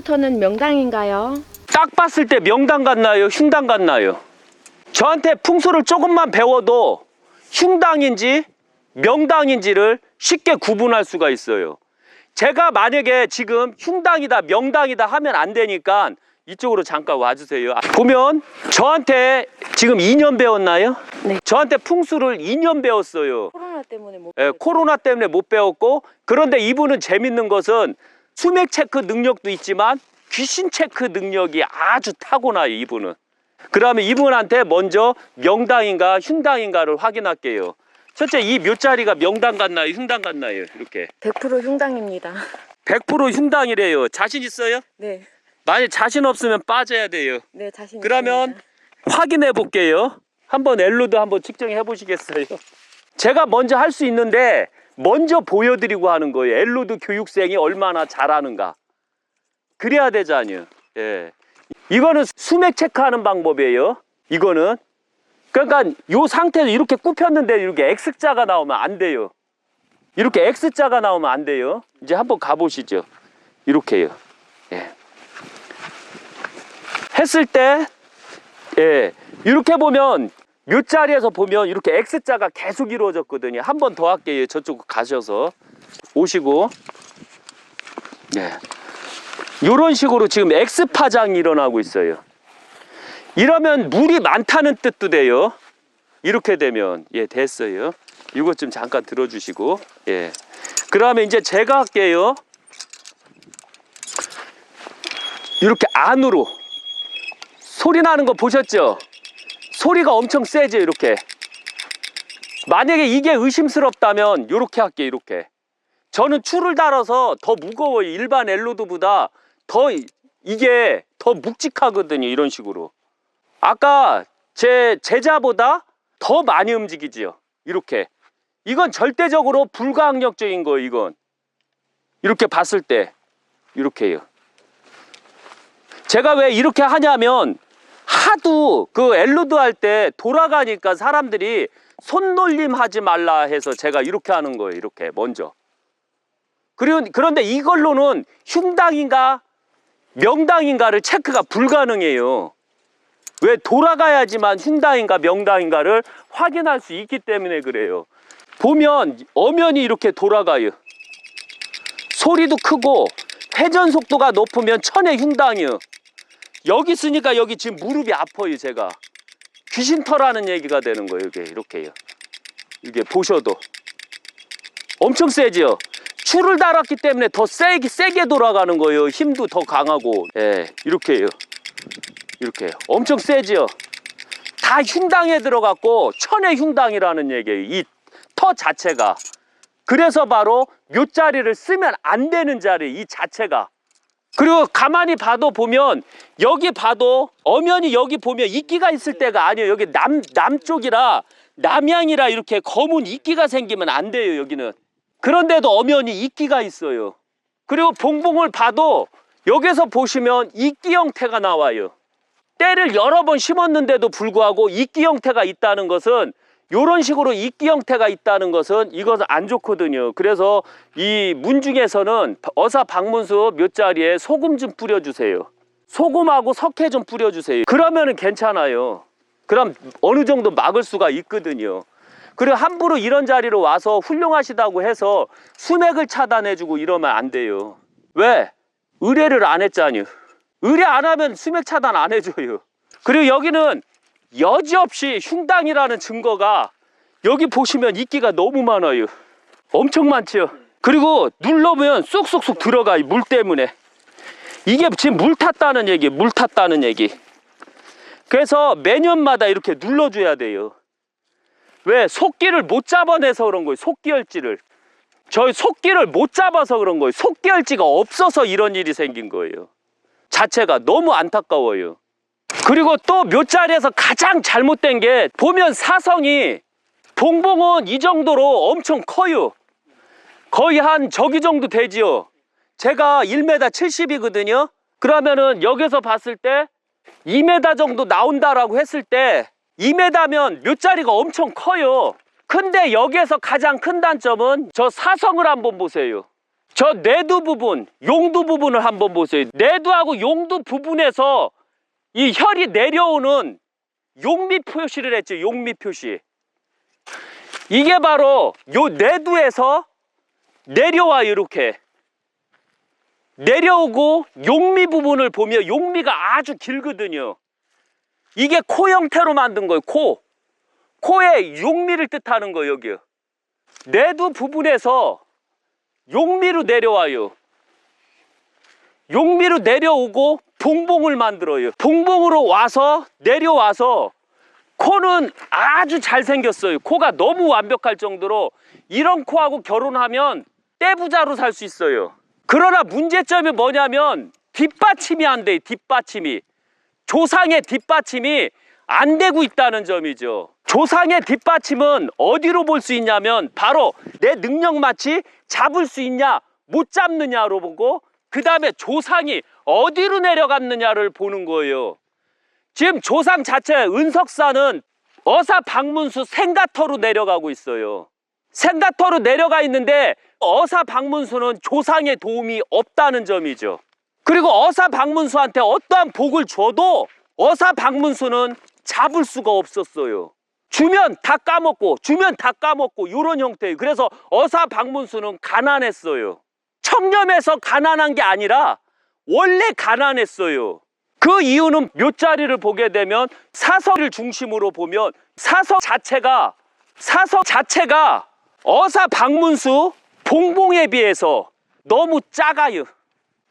슈터는 명당인가요? 딱 봤을 때 명당 같나요? 흉당 같나요? 저한테 풍수를 조금만 배워도 흉당인지 명당인지를 쉽게 구분할 수가 있어요. 제가 만약에 지금 흉당이다, 명당이다 하면 안 되니까 이쪽으로 잠깐 와주세요. 아, 보면 저한테 지금 2년 배웠나요? 네. 저한테 풍수를 2년 배웠어요. 코로나 때문에 못 예, 코로나 때문에 못 배웠고 그런데 이분은 재밌는 것은 수맥 체크 능력도 있지만 귀신 체크 능력이 아주 타고나요 이분은 그러면 이분한테 먼저 명당인가 흉당인가를 확인할게요 첫째 이 묘자리가 명당 같나요 흉당 같나요 이렇게 100% 흉당입니다. 100% 흉당이래요 자신 있어요? 네, 만약 자신 없으면 빠져야 돼요 네 자신 그러면 있습니다. 확인해 볼게요. 한번 엘로드 한번 측정해 보시겠어요? 제가 먼저 할 수 있는데 먼저 보여드리고 하는 거예요. 엘로드 교육생이 얼마나 잘하는가. 그래야 되잖아요. 예. 이거는 수맥 체크하는 방법이에요. 이거는. 그러니까 이 상태에서 이렇게 굽혔는데 이렇게 X자가 나오면 안 돼요. 이렇게 X자가 나오면 안 돼요. 이제 한번 가보시죠. 이렇게요. 예. 했을 때 예, 이렇게 보면 몇 자리에서 보면 이렇게 X자가 계속 이루어졌거든요. 한 번 더 할게요. 저쪽 가셔서 오시고, 예, 이런 식으로 지금 X 파장이 일어나고 있어요. 이러면 물이 많다는 뜻도 돼요. 이렇게 되면 예 됐어요. 이것 좀 잠깐 들어주시고, 예, 그다음에 이제 제가 할게요. 이렇게 안으로 소리 나는 거 보셨죠? 소리가 엄청 세죠, 이렇게. 만약에 이게 의심스럽다면 이렇게 할게요, 이렇게. 저는 추를 달아서 더 무거워요. 일반 엘로드보다 더 이- 이게 더 묵직하거든요, 이런 식으로. 아까 제 제자보다 더 많이 움직이지요, 이렇게. 이건 절대적으로 불가항력적인 거예요, 이건. 이렇게 봤을 때 이렇게요. 제가 왜 이렇게 하냐면 하도 그 엘로드 할 때 돌아가니까 사람들이 손놀림 하지 말라 해서 제가 이렇게 하는 거예요. 이렇게 먼저. 그리고 그런데 이걸로는 흉당인가 명당인가를 체크가 불가능해요. 왜 돌아가야지만 흉당인가 명당인가를 확인할 수 있기 때문에 그래요. 보면 엄연히 이렇게 돌아가요. 소리도 크고 회전 속도가 높으면 천의 흉당이요. 여기 있으니까 여기 지금 무릎이 아파요 제가. 귀신터라는 얘기가 되는 거예요 이게 이렇게요. 이게 보셔도. 엄청 세지요. 추를 달았기 때문에 더 세게 세게 돌아가는 거예요. 힘도 더 강하고. 예 이렇게요. 이렇게 엄청 세지요. 다 흉당에 들어갔고 천의 흉당이라는 얘기예요 이 터 자체가. 그래서 바로 묘자리를 쓰면 안 되는 자리 이 자체가 그리고 가만히 봐도 보면 여기 봐도 엄연히 여기 보면 이끼가 있을 때가 아니에요. 여기 남 남쪽이라 남양이라 이렇게 검은 이끼가 생기면 안 돼요. 여기는 그런데도 엄연히 이끼가 있어요. 그리고 봉봉을 봐도 여기서 보시면 이끼 형태가 나와요. 때를 여러 번 심었는데도 불구하고 이끼 형태가 있다는 것은 이런 식으로 이끼 형태가 있다는 것은 이것은 안 좋거든요. 그래서 이 문 중에서는 어사 방문수 몇 자리에 소금 좀 뿌려주세요. 소금하고 석회 좀 뿌려주세요. 그러면은 괜찮아요. 그럼 어느 정도 막을 수가 있거든요. 그리고 함부로 이런 자리로 와서 훌륭하시다고 해서 수맥을 차단해주고 이러면 안 돼요. 왜? 의뢰를 안 했잖아요. 의뢰 안 하면 수맥 차단 안 해줘요. 그리고 여기는 여지없이 흉당이라는 증거가 여기 보시면 이끼가 너무 많아요. 엄청 많죠. 그리고 눌러보면 쏙쏙쏙 들어가요. 물 때문에. 이게 지금 물 탔다는 얘기, 물 탔다는 얘기. 그래서 매년마다 이렇게 눌러줘야 돼요. 왜? 속기를 못 잡아내서 그런 거예요. 속기혈지를. 저희 속기를 못 잡아서 그런 거예요. 속기혈지가 없어서 이런 일이 생긴 거예요. 자체가 너무 안타까워요. 그리고 또몇 자리에서 가장 잘못된 게 보면 사성이 봉봉은 이 정도로 엄청 커요. 거의 한 저기 정도 되지요. 제가 1m 70이거든요. 그러면은 여기서 봤을 때 2m 정도 나온다라고 했을 때 2m면 몇 자리가 엄청 커요. 근데 여기에서 가장 큰 단점은 저 사성을 한번 보세요. 저 내두 부분, 용두 부분을 한번 보세요. 내두하고 용두 부분에서 이 혈이 내려오는 용미 표시를 했죠. 용미 표시. 이게 바로 요 내두에서 내려와 이렇게 내려오고 용미 부분을 보면 용미가 아주 길거든요. 이게 코 형태로 만든 거예요. 코. 코에 용미를 뜻하는 거예요. 여기. 내두 부분에서 용미로 내려와요. 용미로 내려오고 봉봉을 만들어요. 봉봉으로 와서 내려와서 코는 아주 잘생겼어요. 코가 너무 완벽할 정도로 이런 코하고 결혼하면 떼부자로 살 수 있어요. 그러나 문제점이 뭐냐면 뒷받침이 안 돼, 뒷받침이. 조상의 뒷받침이 안 되고 있다는 점이죠. 조상의 뒷받침은 어디로 볼 수 있냐면 바로 내 능력 마치 잡을 수 있냐, 못 잡느냐로 보고 그 다음에 조상이 어디로 내려갔느냐를 보는 거예요. 지금 조상 자체 은석사는 어사 방문수 생가터로 내려가고 있어요. 생가터로 내려가 있는데 어사 방문수는 조상의 도움이 없다는 점이죠. 그리고 어사 방문수한테 어떠한 복을 줘도 어사 방문수는 잡을 수가 없었어요. 주면 다 까먹고 주면 다 까먹고 이런 형태예요. 그래서 어사 방문수는 가난했어요. 청렴해서 가난한 게 아니라 원래 가난했어요. 그 이유는 묘자리를 보게 되면 사석을 중심으로 보면 사석 자체가 사석 자체가 어사 방문수 봉봉에 비해서 너무 작아요.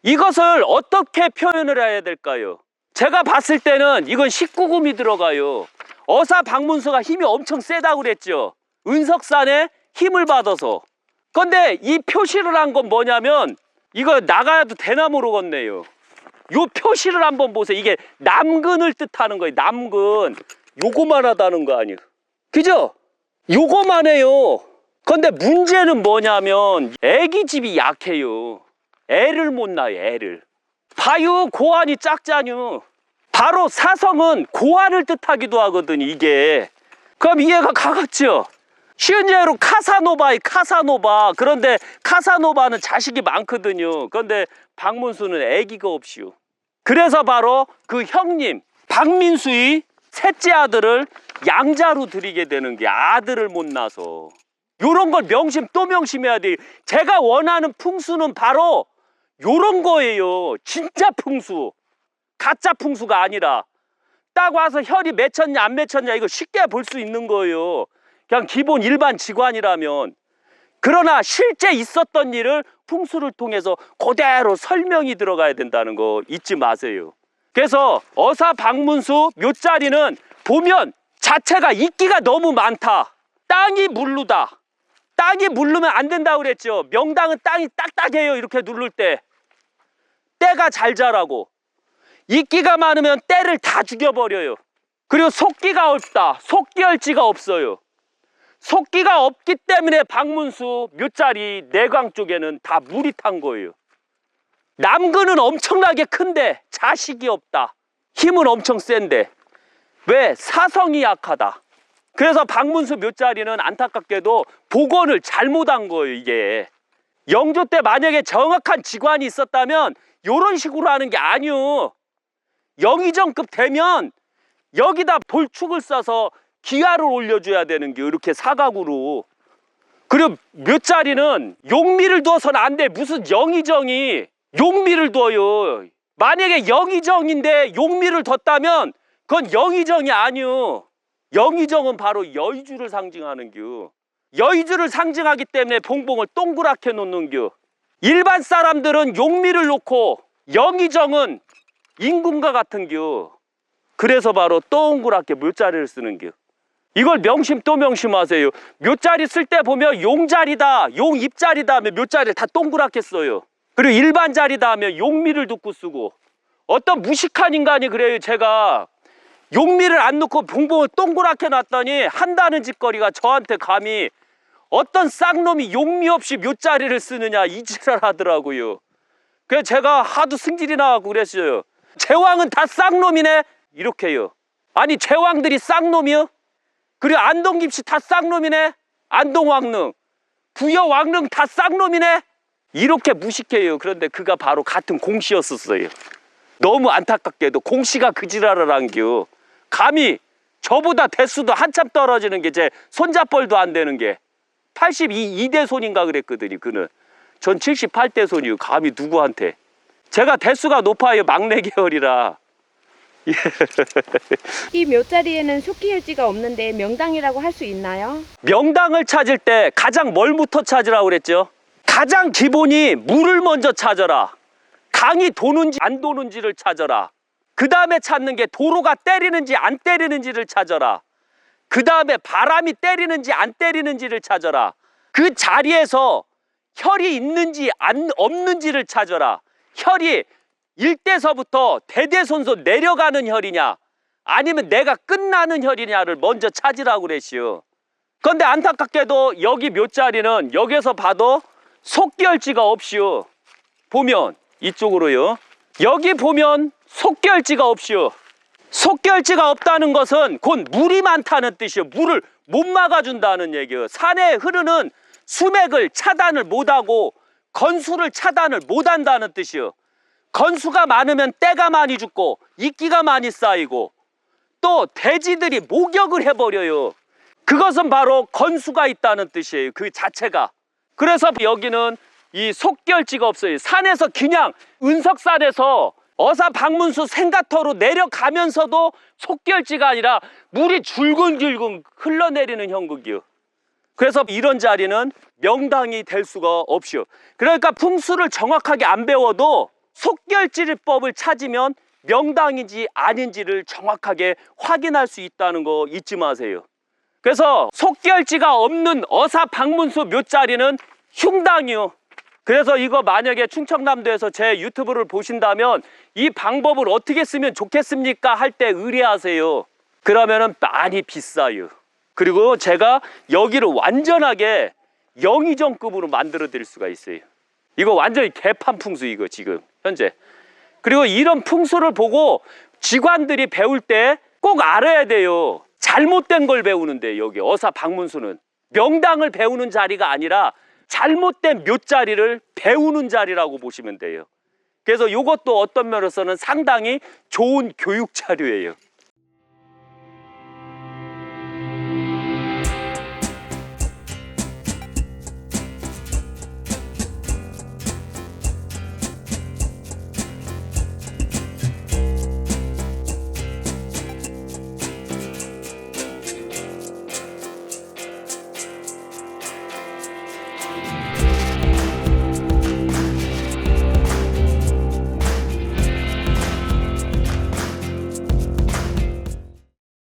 이것을 어떻게 표현을 해야 될까요? 제가 봤을 때는 이건 19금이 들어가요. 어사 방문수가 힘이 엄청 세다고 그랬죠. 은석산에 힘을 받아서. 근데 이 표시를 한 건 뭐냐면 이거 나가도 되나 모르겠네요. 요 표시를 한번 보세요. 이게 남근을 뜻하는 거예요. 남근. 요거만 하다는 거 아니에요. 그죠? 요거만 해요. 근데 문제는 뭐냐면 애기 집이 약해요. 애를 못 낳아요, 애를. 봐요, 고환이 작잖요. 바로 사성은 고환을 뜻하기도 하거든요, 이게. 그럼 이해가 가겠죠? 쉬운 예로 카사노바이 카사노바. 그런데 카사노바는 자식이 많거든요. 그런데 박문수는 애기가 없이요. 그래서 바로 그 형님 박민수의 셋째 아들을 양자로 드리게 되는 게 아들을 못 낳아서 요런 걸 명심 또 명심해야 돼요. 제가 원하는 풍수는 바로 요런 거예요. 진짜 풍수. 가짜 풍수가 아니라 딱 와서 혈이 맺혔냐 안 맺혔냐 이거 쉽게 볼 수 있는 거예요. 그냥 기본 일반 직관이라면 그러나 실제 있었던 일을 풍수를 통해서 그대로 설명이 들어가야 된다는 거 잊지 마세요. 그래서 어사 방문수 묘자리는 보면 자체가 이끼가 너무 많다. 땅이 물르다. 땅이 물르면 안 된다고 그랬죠. 명당은 땅이 딱딱해요. 이렇게 누를 때. 때가 잘 자라고. 이끼가 많으면 때를 다 죽여버려요. 그리고 속기가 없다. 속기열지가 없어요. 속기가 없기 때문에 박문수 묘자리 내광 쪽에는 다 물이 탄 거예요. 남근은 엄청나게 큰데 자식이 없다. 힘은 엄청 센데 왜 사성이 약하다. 그래서 박문수 묘자리는 안타깝게도 복원을 잘못한 거예요. 이게 영조 때 만약에 정확한 직관이 있었다면 이런 식으로 하는 게 아니요. 영의정급 되면 여기다 돌축을 싸서 기아를 올려줘야 되는 게 이렇게 사각으로. 그리고 몇 자리는 용미를 두어서는 안 돼. 무슨 영의정이 용미를 두어요. 만약에 영의정인데 용미를 뒀다면 그건 영의정이 아니요 영의정은 바로 여의주를 상징하는 겨. 여의주를 상징하기 때문에 봉봉을 동그랗게 놓는 겨. 일반 사람들은 용미를 놓고 영의정은 임금과 같은 겨. 그래서 바로 동그랗게 묘자리를 쓰는 겨 이걸 명심 또 명심하세요. 묘자리 쓸 때 보면 용자리다, 용 입자리다 하면 묘자리를 다 동그랗게 써요. 그리고 일반 자리다 하면 용미를 두고 쓰고 어떤 무식한 인간이 그래요. 제가 용미를 안 넣고 봉봉을 동그랗게 놨더니 한다는 짓거리가 저한테 감히 어떤 쌍놈이 용미 없이 묘자리를 쓰느냐 이지랄 하더라고요. 그래서 제가 하도 승질이 나고 그랬어요. 제왕은 다 쌍놈이네 이렇게요. 아니 제왕들이 쌍놈이요? 그리고 안동 김씨 다 쌍놈이네. 안동 왕릉, 부여 왕릉 다 쌍놈이네. 이렇게 무식해요. 그런데 그가 바로 같은 공씨였었어요. 너무 안타깝게도 공씨가 그 지랄을 한겨. 감히 저보다 대수도 한참 떨어지는 게 제 손잡벌도 안 되는 게 82, 2대 손인가 그랬거든요. 그는 전 78대 손이요. 감히 누구한테? 제가 대수가 높아요. 막내 계열이라. 이 묘자리에는 속기혈지가 없는데 명당이라고 할 수 있나요? 명당을 찾을 때 가장 뭘부터 찾으라고 그랬죠? 가장 기본이 물을 먼저 찾아라. 강이 도는지 안 도는지를 찾아라. 그 다음에 찾는 게 도로가 때리는지 안 때리는지를 찾아라. 그 다음에 바람이 때리는지 안 때리는지를 찾아라. 그 자리에서 혈이 있는지 안 없는지를 찾아라. 혈이 일대서부터 대대손손 내려가는 혈이냐 아니면 내가 끝나는 혈이냐를 먼저 찾으라고 그랬시오. 그런데 안타깝게도 여기 묘자리는 여기서 봐도 속결지가 없이요. 보면 이쪽으로요. 여기 보면 속결지가 없이요. 속결지가 없다는 것은 곧 물이 많다는 뜻이요. 물을 못 막아준다는 얘기요. 산에 흐르는 수맥을 차단을 못하고 건수를 차단을 못한다는 뜻이요. 건수가 많으면 때가 많이 죽고 이끼가 많이 쌓이고 또 돼지들이 목욕을 해버려요. 그것은 바로 건수가 있다는 뜻이에요. 그 자체가. 그래서 여기는 이 속결지가 없어요. 산에서 그냥 은석산에서 어사 방문수 생가터로 내려가면서도 속결지가 아니라 물이 줄근줄근 흘러내리는 형국이요. 그래서 이런 자리는 명당이 될 수가 없이요. 그러니까 풍수를 정확하게 안 배워도 속결지법을 찾으면 명당인지 아닌지를 정확하게 확인할 수 있다는 거 잊지 마세요. 그래서 속결지가 없는 어사 방문수 묘자리는 흉당이요. 그래서 이거 만약에 충청남도에서 제 유튜브를 보신다면 이 방법을 어떻게 쓰면 좋겠습니까? 할 때 의뢰하세요. 그러면은 많이 비싸요. 그리고 제가 여기를 완전하게 영의정급으로 만들어 드릴 수가 있어요. 이거 완전히 개판 풍수 이거 지금 현재. 그리고 이런 풍수를 보고 직관들이 배울 때 꼭 알아야 돼요. 잘못된 걸 배우는데 여기 어사 방문수는 명당을 배우는 자리가 아니라 잘못된 묘자리를 배우는 자리라고 보시면 돼요. 그래서 이것도 어떤 면에서는 상당히 좋은 교육 자료예요.